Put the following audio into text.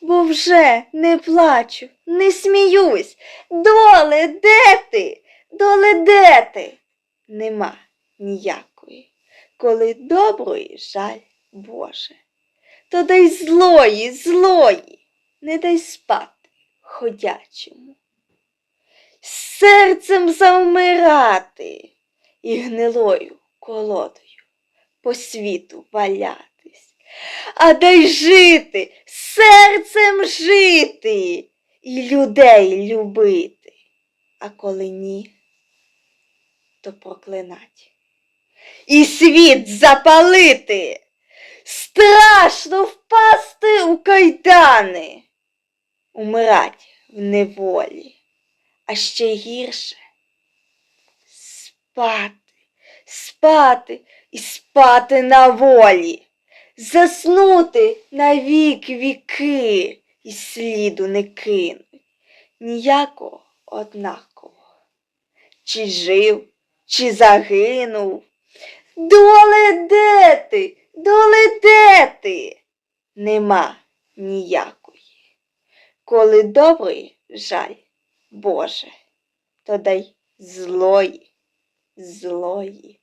бо вже не плачу, не сміюсь. Доле, де ти? Доле, де ти? Нема ніякої, коли доброї жаль Боже. То дай злої, злої, не дай спати ходячому. Серцем завмирати і гнилою колодою по світу валятись. А дай жити, серцем жити і людей любити. А коли ні, то проклинать. І світ запалити. Страшно впасти у кайдани, умирать в неволі, а ще гірше спати, спати і спати на волі, заснути на вік віки і сліду не кинуть ніякого однакового. Чи жив, чи загинув. Доле де ти? Доле де ти? Нема ніякої. Коли доброї жаль, Боже, то дай злої, злої.